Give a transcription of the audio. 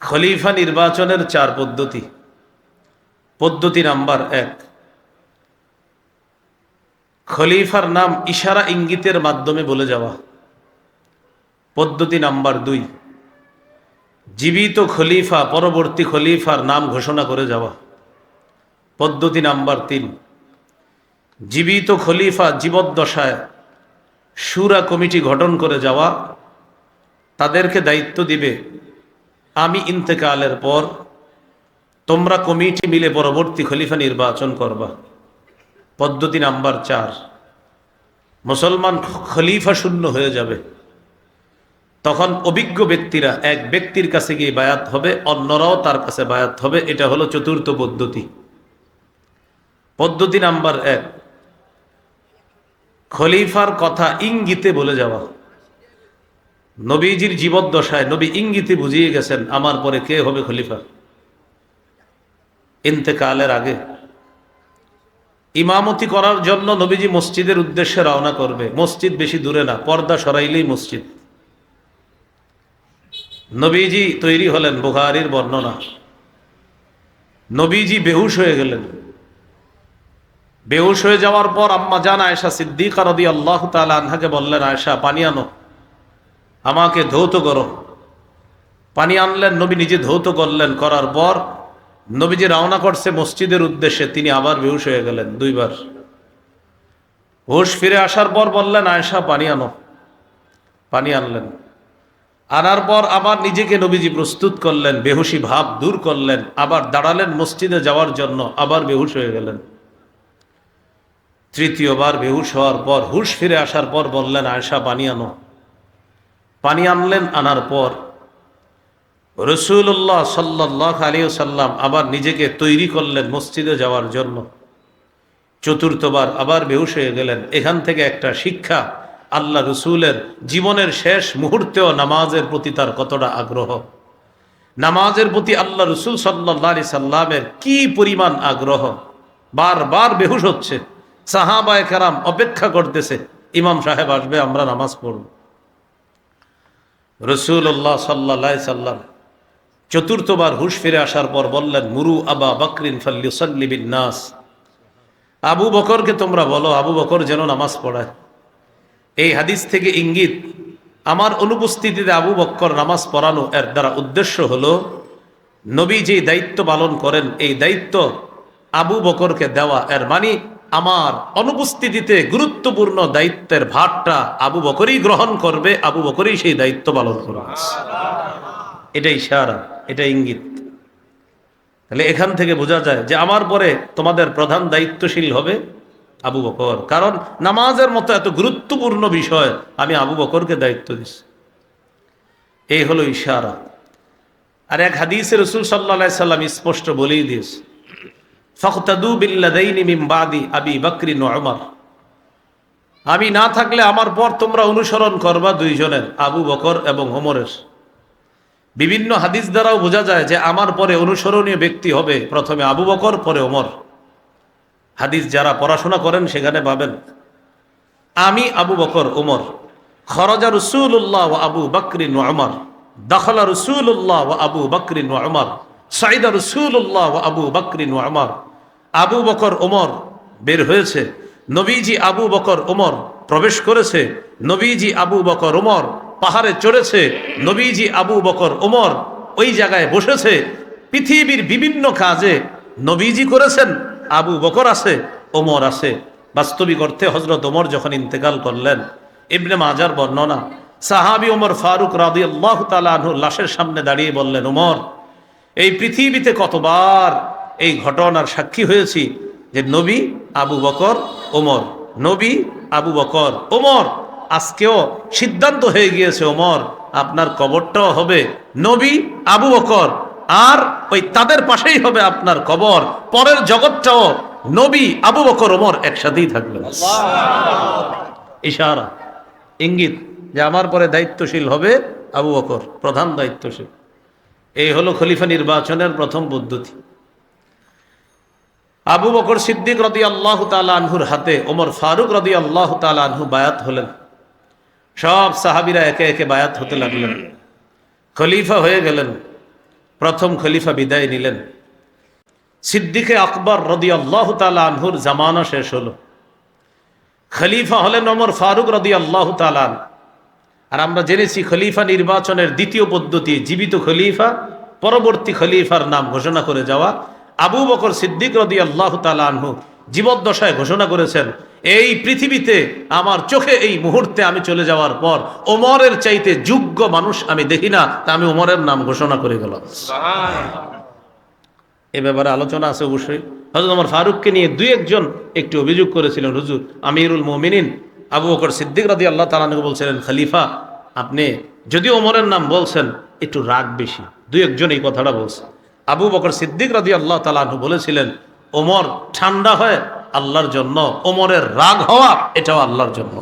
খলিফা নির্বাচনের চার পদ্ধতি। পদ্ধতি নাম্বার এক। খলিফার নাম ইশারা ইঙ্গিতের মাধ্যমে বলে যাওয়া। পদ্ধতি নাম্বার দুই। জীবিত খলিফা, পরবর্তী খলিফার নাম ঘোষণা করে যাওয়া। পদ্ধতি নাম্বার তিন। জীবিত খলিফা জীবদ্দশায় সুরা কমিটি গঠন করে যাওয়া। তাদেরকে দায়িত্ব দিবে আমি ইন্তেকালের পর তোমরা কমিটি মিলে পরবর্তী খলিফা নির্বাচন করবা। পদ্ধতি নাম্বার চার। মুসলমান খলিফা শূন্য হয়ে যাবে। তখন অভিজ্ঞ ব্যক্তিরা এক ব্যক্তির কাছে গিয়ে বায়াত হবে, অন্যরাও তার কাছে বায়াত হবে। এটা হলো চতুর্থ পদ্ধতি। পদ্ধতি নাম্বার এক। খলিফার কথা ইঙ্গিতে বলে যাওয়া। নবীজির জীবদ্দশায় নবী ইঙ্গিতে বুঝিয়ে গেছেন, আমার পরে কে হবে খলিফা? ইন্তেকালের আগে। ইমামতি করার জন্য নবীজি মসজিদের উদ্দেশ্যে রওনা করবে। মসজিদ বেশি দূরে না, পর্দা সরাইলেই মসজিদ। নবীজি তৈরি হলেন বুখারির বর্ণনা। নবীজি বেহুশ হয়ে গেলেন। বেহুশ হয়ে যাওয়ার পর আম্মা জান আয়সা সিদ্দিকা রদি আল্লাহ তালা আনহাকে বললেন আয়সা পানি আনো। আমাকে ধৌত করো। পানি আনলেন, নবী নিজে ধৌত করলেন, করার পর নবীজি রওনা করছে মসজিদের উদ্দেশ্যে, তিনি আবার বেহুশ হয়ে গেলেন দুইবার। হুশ ফিরে আসার পর বললেন আয়সা পানি আনো। পানি আনলেন। আনার পর আবার নিজেকে নবীজি প্রস্তুত করলেন, বেহুশি ভাব দূর করলেন, আবার দাঁড়ালেন মসজিদে যাওয়ার জন্য, আবার বেহুশ হয়ে গেলেন। তৃতীয়বার বেহুশ হওয়ার পর, হুশ ফিরে আসার পর বললেন আয়সা পানি আনো। পানি আনলেন, আনার পর রসুল্লাহ সাল্লাহ আলী সাল্লাম আবার নিজেকে তৈরি করলেন মসজিদে যাওয়ার জন্য। চতুর্থবার আবার বেহুশ হয়ে গেলেন। এখান থেকে একটা শিক্ষা, আল্লাহ রসুলের জীবনের শেষ মুহূর্তেও নামাজের প্রতি তার কতটা আগ্রহ। নামাজের প্রতি আল্লাহ রসুল সাল্লাহ আলি সাল্লামের কি পরিমাণ আগ্রহ। বারবার বেহুশ হচ্ছে। সাহাবায় কারাম অপেক্ষা করতেছে, ইমাম সাহেব আসবে, আমরা নামাজ পড়ব। রসুল্লাহ সাল্লা সাল্লাম চতুর্থবার হুশ ফিরে আসার পর বললেন, মুরু আবা বকরিন ফাল্লিবিন নাস আবু বকরকে তোমরা বলো, আবু বকর যেন নামাজ পড়ায় এই হাদিস থেকে ইঙ্গিত, আমার অনুপস্থিতিতে আবু বক্কর নামাজ পড়ানো এর দ্বারা উদ্দেশ্য হলো, নবী যে দায়িত্ব পালন করেন, এই দায়িত্ব আবু বকরকে দেওয়া। এর মানে আমার অনুপস্থিতিতে গুরুত্বপূর্ণ দায়িত্বের ভারটা আবু বকরই গ্রহণ করবে, আবু বকরই সেই দায়িত্ব পালন করবে। এটা ইশারা, এটা ইঙ্গিত। তাহলে এখান থেকে বোঝা যায় যে আমার পরে তোমাদের প্রধান দায়িত্বশীল হবে আবু বকর। কারণ নামাজের মতো এত গুরুত্বপূর্ণ বিষয় আমি আবু বকরকে দায়িত্ব দিছি। এই হলো ইশারা। আর এক হাদিসে রসুল সাল্লা সাল্লাম স্পষ্ট বলেই দিয়েছে আবি বকরি আমি না থাকলে আমার পর তোমরা অনুসরণ করবা দুইজনের, আবু বকর এবং ওমরের। বিভিন্ন হাদিস দ্বারাও বোঝা যায় যে আমার পরে অনুসরণীয় ব্যক্তি হবে প্রথমে আবু বকর, পরে ওমর। হাদিস যারা পড়াশোনা করেন সেখানে পাবেন। আমি আবু বকর, ওমর। খরজা রসুল্লাহ ও আবু বকরিন ওমর দখলা রসুল্লাহ ও আবু বকরিন ওমর সাইদা রসুল্লাহ ও আবু বকরিন ওমর আবু বকর ওমর বের হয়েছে। নবীজি আবু বকর ওমর প্রবেশ করেছে। নবীজি আবু বকর ওমর পাহাড়ে চড়েছে। নবীজি আবু বকর ওমর ওই জায়গায় বসেছে। পৃথিবীর বিভিন্ন কাজে নবীজি করেছেন, আবু বকর আছে, ওমর আছে। বাস্তবিক অর্থে হজরত ওমর যখন ইন্তেকাল করলেন, ইবনে মাজার বর্ণনা, সাহাবি ওমর ফারুক রাদি আল্লাহ তালুর লাশের সামনে দাঁড়িয়ে বললেন, ওমর, এই পৃথিবীতে কতবার এই ঘটনার সাক্ষী হয়েছি যে নবী আবু বকর, ওমর। নবী আবু বকর, ওমর। আজকেও সিদ্ধান্ত হয়ে গিয়েছে, ওমর, আপনার কবরটাও হবে নবী আবু বকর। আর ওই তাদের পাশেই হবে আপনার কবর। পরের জগৎটাও নবী আবু বকর, ওমর একসাথেই থাকবেন ইশারা, ইঙ্গিত যে আমার পরে দায়িত্বশীল হবে আবু বকর, প্রধান দায়িত্বশীল। এই হলো খলিফা নির্বাচনের প্রথম পদ্ধতি। আবু বকর সিদ্দিক রদি আল্লাহ আনহুর হাতে, ওমর ফারুক রদি আল্লাহ আনহু বায়াত হলেন। সব সাহাবিরা একে একে বায়াত হতে লাগলেন। খলিফা হয়ে গেলেন। প্রথম খলিফা বিদায় নিলেন। সিদ্দিকে আকবর রদি আল্লাহ তালা আনহুর জামানা শেষ হলো। খলিফা হলেন ওমর ফারুক রদি আল্লাহ তালান আর আমরা জেনেছি খলিফা নির্বাচনের দ্বিতীয় পদ্ধতি, জীবিত খলিফা, পরবর্তী খলিফার নাম ঘোষণা করে যাওয়া। আবু বকর সিদ্দিক রদি আল্লাহ তালানহু জীবদ্দশায় ঘোষণা করেছেন এই পৃথিবীতে আমার চোখে এই মুহূর্তে আমি চলে যাওয়ার পর ওমরের চাইতে যোগ্য মানুষ আমি দেখি না। তা আমি ওমরের নাম ঘোষণা করে গেলাম। এ ব্যাপারে আলোচনা আছে অবশ্যই। হজরত আমার ফারুককে নিয়ে দুই একজন একটি অভিযোগ করেছিলেন হুজুর আমিরুল মোমিনিন আবু বকর সিদ্দিক রাদি আল্লাহ তালানকে বলছিলেন খলিফা আপনি যদি ওমরের নাম বলছেন একটু রাগ বেশি। দুই একজন এই কথাটা বলছে। আবু বকর সিদ্দিক রাজি আল্লাহ তালু বলেছিলেন, ওমর ঠান্ডা হয় আল্লাহর জন্য, ওমরের রাগ হওয়া এটাও আল্লাহর জন্য।